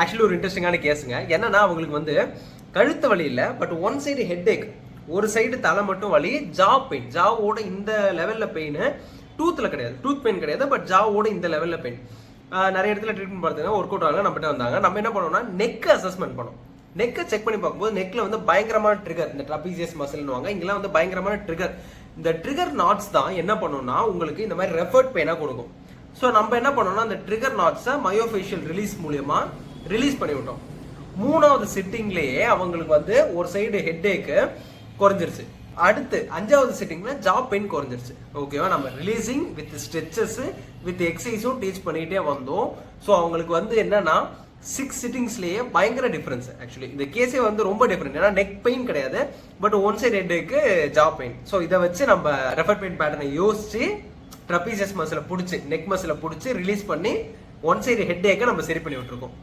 Actually ஒரு இன்ட்ரெஸ்டிங்கான கேஸுங்க என்னன்னா அவங்களுக்கு வந்து கழுத்து வலி இல்லை பட் ஒன் சைடு ஹெட் ஏக் ஒரு சைடு தலை மட்டும் வலி ஜா பெயின் ஜாவோட இந்த லெவலில் பெயின் டூத்தில் கிடையாது. டூத் பெயின் கிடையாது பட் ஜாவோட இந்த லெவலில் பெயின் நிறைய இடத்துல ட்ரீட்மெண்ட் பார்த்தீங்கன்னா ஒர்க் அவுட் ஆகல நம்மகிட்ட வந்தாங்க. நம்ம என்ன பண்ணோம்னா நெக் அசஸ்மெண்ட் பண்ணோம். நெக்கை செக் பண்ணி பார்க்கும்போது நெக்கில் வந்து பயங்கரமான ட்ரிகர் இந்த ட்ரபீசியஸ் மசில்னுவாங்க இங்கெல்லாம் வந்து பயங்கரமான ட்ரிகர் இந்த ட்ரிகர் நாட்ஸ் தான் என்ன பண்ணும்னா உங்களுக்கு இந்த மாதிரி ரெஃபர்ட் பெயினாக கொடுக்கும். ஸோ நம்ம என்ன பண்ணோம்னா அந்த ட்ரிகர் நாட்ஸை மயோஃபேஷியல் ரிலீஸ் மூலியமாக ரிலீஸ் பண்ணி விட்டோம் மூணாவது சிட்டிங்லேயே அவங்களுக்கு வந்து ஒரு சைடு ஹெட் ஏக்கு குறைஞ்சிருச்சு. அடுத்து அஞ்சாவது சிட்டிங்ல ஜாப் பெயின் குறைஞ்சிருச்சு. ஓகேவா நம்ம ரிலீசிங் வித் ஸ்ட்ரெச்சஸ் வித் எக்ஸசைஸும் டீச் பண்ணிகிட்டே வந்தோம். ஸோ அவங்களுக்கு வந்து என்னன்னா சிக்ஸ் சிட்டிங்ஸ்லேயே பயங்கர டிஃப்ரென்ஸ் ஆக்சுவலி இந்த கேஸே வந்து ரொம்ப டிஃப்ரெண்ட் ஏன்னா நெக் பெயின் கிடையாது. பட் ஒன் சைடு ஹெட்டுக்கு ஜாப் பெயின் ஸோ இதை வச்சு நம்ம ரெஃபர் பெயின் பேட்டர்னை யோசிச்சு ட்ரபீசியஸ் மசிலை பிடிச்சி நெக் மசிலை பிடிச்சி ரிலீஸ் பண்ணி ஒன் சைடு ஹெட் ஏக்கை நம்ம சரி பண்ணி விட்டுருக்கோம்.